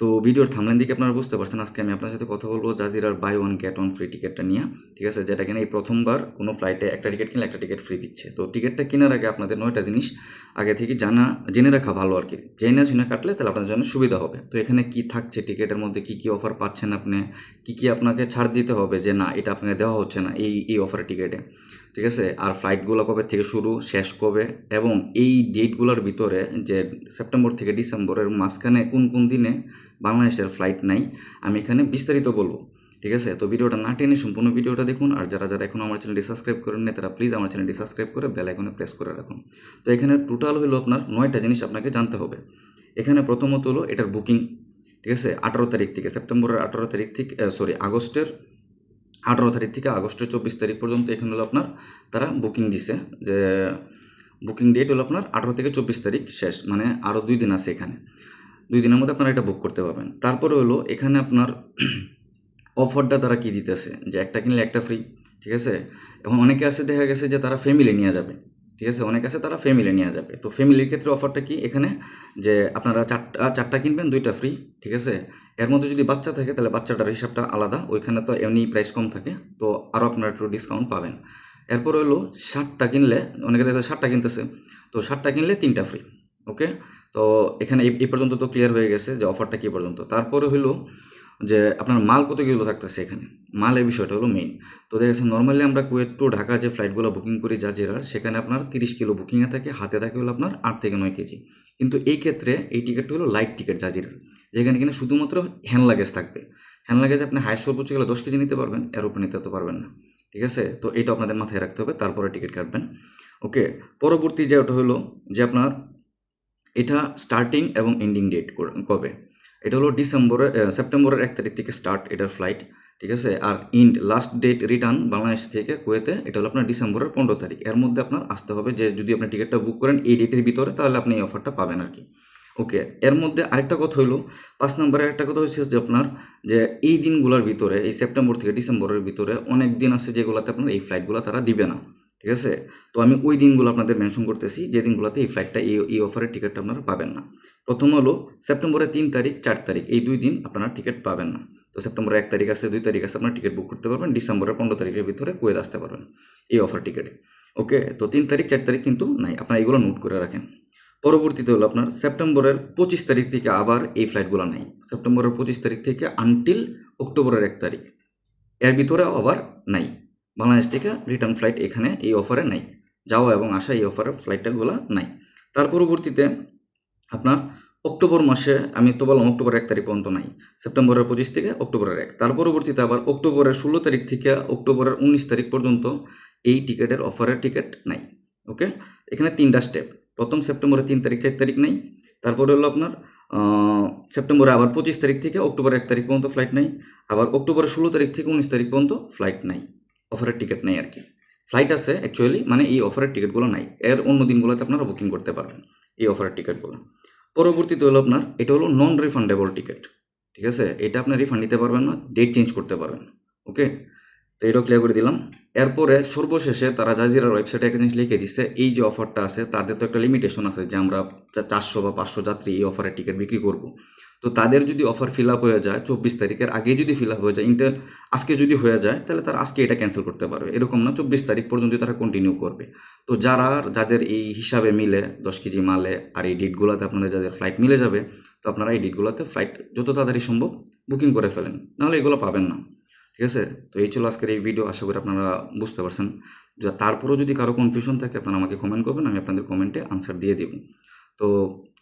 তো ভিডিওর থামলেন দিকে আপনারা বুঝতে পারছেন, আজকে আমি আপনার সাথে কথা বলব জাজিরার buy one get one free টিকিটটা নিয়ে। ঠিক আছে? যেটা কিনা এই প্রথমবার কোনো ফ্লাইটে একটা টিকিট কিনলে একটা টিকিট ফ্রি দিচ্ছে। তো টিকিটটা কেনার আগে আপনাদের নয়টা জিনিস আগে থেকে জানা, জেনে রাখা ভালো আর কি। জেনে শুনে কাটলে তাহলে আপনাদের জন্য সুবিধা হবে। তো এখানে কি থাকছে টিকিটের মধ্যে? কি কি অফার পাচ্ছেন আপনি? কি কি আপনাকে ছাড় দিতে হবে যে না, এটা আপনাকে দেওয়া হচ্ছে না এই এই অফারের টিকিটে ঠিক আছে? আর ফ্লাইটগুলো কবে থেকে শুরু, শেষ কবে? এবং এই ডেটগুলোর ভিতরে যে সেপ্টেম্বর থেকে ডিসেম্বরের মাঝখানে কোন কোন দিনে বাংলাদেশের ফ্লাইট নাই, আমি এখানে বিস্তারিত বলব, ঠিক আছে? তো ভিডিওটা না টেনে সম্পূর্ণ ভিডিওটা দেখুন, আর যারা যারা এখন আমার চ্যানেলটি সাবস্ক্রাইব করেন না তারা প্লিজ আমার চ্যানেলটি সাবস্ক্রাইব করে বেল আইকনে প্রেস করে রাখুন। তো এখানে টোটাল হলো আপনার নয়টা জিনিস আপনাকে জানতে হবে। এখানে প্রথমত হলো এটার বুকিং ঠিক আছে? আঠারো তারিখ থেকে, সেপ্টেম্বরের আঠারো তারিখ থেকে সরি আগস্টের আঠারো তারিখ থেকে আগস্টের চব্বিশ তারিখ পর্যন্ত এখানে হলো আপনার তারা বুকিং দিছে, যে বুকিং ডেট হলো আপনার আঠারো থেকে চব্বিশ তারিখ শেষ মানে আরও দুই দিন আছে এখানে। দুই দিনের মধ্যে আপনারা এটা বুক করতে পারবেন। তারপরে হলো, এখানে আপনার অফারটা তারা কি দিতেছে? যে একটা কিনলে একটা ফ্রি ঠিক আছে? এখন অনেকে আছে, দেখা গেছে যে তারা ফ্যামিলি নিয়ে যাবে, ঠিক আছে? অনেকে আছে, তারা ফ্যামিলি নিয়ে যাবে। তো ফ্যামিলির ক্ষেত্রে অফারটা কি? এখানে যে আপনারা চারটা চারটা কিনবেন, দুইটা ফ্রি ঠিক আছে? এর মধ্যে যদি বাচ্চা থাকে, তাহলে বাচ্চাটার হিসাবটা আলাদা। ওইখানে তো এমনি প্রাইস কম থাকে, তো আরও আপনারা একটু ডিসকাউন্ট পাবেন। এরপর হলো ষাটটা কিনলে, অনেকে দেখা ষাটটা কিনতেছে, তো ষাটটা কিনলে তিনটা ফ্রি ওকে তো এখানে এই- এই পর্যন্ত তো ক্লিয়ার হয়ে গেছে যে অফারটা কী পর্যন্ত। তারপরে হলো যে আপনার মাল কত কিলো থাকতেছে এখানে? মাল মালের বিষয়টা হলো মেইন তো দেখা যাচ্ছে নর্মালি আমরা কুয়েট টু ঢাকা যে ফ্লাইটগুলো বুকিং করি যা জাজিরার, সেখানে আপনার তিরিশ কিলো বুকিংয়ে থাকে, হাতে থাকে হলো আপনার আট থেকে নয় কেজি। কিন্তু এই ক্ষেত্রে এই টিকিটটা হলো লাইট টিকিট জাজিরার, যেখানে কিনা শুধুমাত্র হ্যান্ড লাগেজ থাকবে। হ্যান্ড লাগেজ আপনি হাই সর্বোচ্চ গেলে দশ কেজি নিতে পারবেন, এর উপরে নিতে তো পারবেন না। ঠিক আছে? তো এটা আপনাদের মাথায় রাখতে হবে, তারপরে টিকিট কাটবেন। ওকে পরবর্তী যে ওটা হলো যে আপনার এটা স্টার্টিং এবং এন্ডিং ডেট কবে? এটা হলো ডিসেম্বরের সেপ্টেম্বরের এক তারিখ থেকে স্টার্ট এটার ফ্লাইট ঠিক আছে? আর end last date return Bangladesh থেকে কুয়েতে, এটা হলো আপনার ডিসেম্বরের পনেরো তারিখ। এর মধ্যে আপনার আসতে হবে যে, যদি আপনি টিকিটটা বুক করেন এই ডেটের ভিতরে, তাহলে আপনি এই অফারটা পাবেন আর কি। ওকে এর মধ্যে আরেকটা কথা হলো, পাঁচ নম্বরে একটা কথা হচ্ছে যে আপনার, যে এই দিনগুলোর ভিতরে, এই সেপ্টেম্বর থেকে ডিসেম্বরের ভিতরে অনেক দিন আছে যেগুলোতে আপনার এই ফ্লাইটগুলো তারা দিবে না। ঠিক আছে? তো আমি ওই দিনগুলো আপনাদের মেনশন করতেছি, যে দিনগুলোতে এই ফ্লাইটটা এই এই অফারের টিকিটটা আপনারা পাবেন না। প্রথম হলো সেপ্টেম্বরের তিন তারিখ, চার তারিখ, এই দুই দিন আপনারা টিকিট পাবেন না। তো সেপ্টেম্বরের এক তারিখ আছে, দুই তারিখ আছে, আপনার টিকিট বুক করতে পারবেন, ডিসেম্বরের পনেরো তারিখের ভিতরে কুয়েত আসতে পারবেন এই অফার টিকিটে ওকে? তো তিন তারিখ, চার তারিখ কিন্তু নাই, আপনারা এগুলো নোট করে রাখেন। পরবর্তীতে হলো আপনার সেপ্টেম্বরের পঁচিশ তারিখ থেকে আবার এই ফ্লাইটগুলো নাই। সেপ্টেম্বরের পঁচিশ তারিখ থেকে আনটিল অক্টোবরের এক তারিখ। এর ভিতরে আবার নাই। বাংলাদেশ থেকে রিটার্ন ফ্লাইট এখানে এই অফারে নাই। যাওয়া এবং আসা এই অফারের ফ্লাইটটাগুলো নাই। তার পরবর্তীতে আপনার অক্টোবর মাসে, আমি তো বললাম অক্টোবর এক তারিখ পর্যন্ত নাই, সেপ্টেম্বরের পঁচিশ থেকে অক্টোবরের এক। তার পরবর্তীতে আবার অক্টোবরের ষোলো তারিখ থেকে অক্টোবরের উনিশ তারিখ পর্যন্ত এই টিকিটের অফারের টিকিট নাই। ওকে? এখানে তিনটা স্টেপ প্রথম সেপ্টেম্বরের তিন তারিখ, চার তারিখ নাই। তারপরে হলো আপনার সেপ্টেম্বরে আবার পঁচিশ তারিখ থেকে অক্টোবর এক তারিখ পর্যন্ত ফ্লাইট নাই। আবার অক্টোবরের ষোলো তারিখ থেকে উনিশ তারিখ পর্যন্ত ফ্লাইট নাই। অফারের টিকিট নেই আর কি। ফ্লাইট আছে অ্যাকচুয়ালি মানে এই অফারের টিকিটগুলো নাই। এর অন্য দিনগুলোতে আপনারা বুকিং করতে পারবেন এই অফারের টিকিটগুলো। পরবর্তীতে হলো আপনার, এটা হলো নন রিফান্ডেবল টিকিট ঠিক আছে? এটা আপনি রিফান্ড নিতে পারবেন না ডেট চেঞ্জ করতে পারবেন ওকে তো এটাও ক্লিয়ার করে দিলাম। এরপরে সর্বশেষে তারা জাজিরার ওয়েবসাইটে একটা জিনিস লিখে দিচ্ছে এই যে অফারটা আছে, তাদের তো একটা লিমিটেশন আছে যে আমরা চারশো বা পাঁচশো যাত্রী এই অফারের টিকিট বিক্রি করব। তো তাদের যদি অফার ফিল আপ হয়ে যায়, চব্বিশ তারিখের আগে যদি ফিল আপ হয়ে যায় ইন্টার আজকে যদি হয়ে যায়, তাহলে তারা আজকে এটা ক্যান্সেল করতে পারবে। এরকম না চব্বিশ তারিখ পর্যন্ত তারা কন্টিনিউ করবে। তো যারা, যাদের এই হিসাবে মিলে, দশ কেজি মালে আর এই ডেটগুলোতে আপনাদের যাদের ফ্লাইট মিলে যাবে, তো আপনারা এই ডেটগুলোতে ফ্লাইট যত তাড়াতাড়ি সম্ভব বুকিং করে ফেলেন। নাহলে এগুলো পাবেন না। ঠিক আছে? তো এই ছিল আজকের এই ভিডিও আশা করি আপনারা বুঝতে পারছেন। তারপরেও যদি কারও কনফিউশন থাকে, আপনারা আমাকে কমেন্ট করবেন, আমি আপনাদের কমেন্টে আনসার দিয়ে দেবো। তো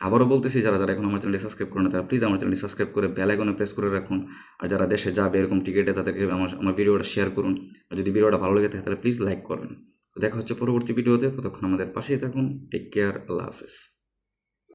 আবারও বলতেছি, যারা যারা এখন আমার চ্যানেলটি সাবস্ক্রাইব করে না, তারা প্লিজ আমার চ্যানেলটি সাবস্ক্রাইব করে বেল আইকনে প্রেস করে রাখুন। আর যারা দেশে যাবে, এরকম টিকিটে তাদেরকে আমার আমার ভিডিওটা শেয়ার করুন। আর যদি ভিডিওটা ভালো লেগে থাকে, তাহলে প্লিজ লাইক করবেন। তো দেখা হচ্ছে পরবর্তী ভিডিওতে, ততক্ষণ আমাদের পাশেই থাকুন। টেক কেয়ার আল্লাহ হাফেজ।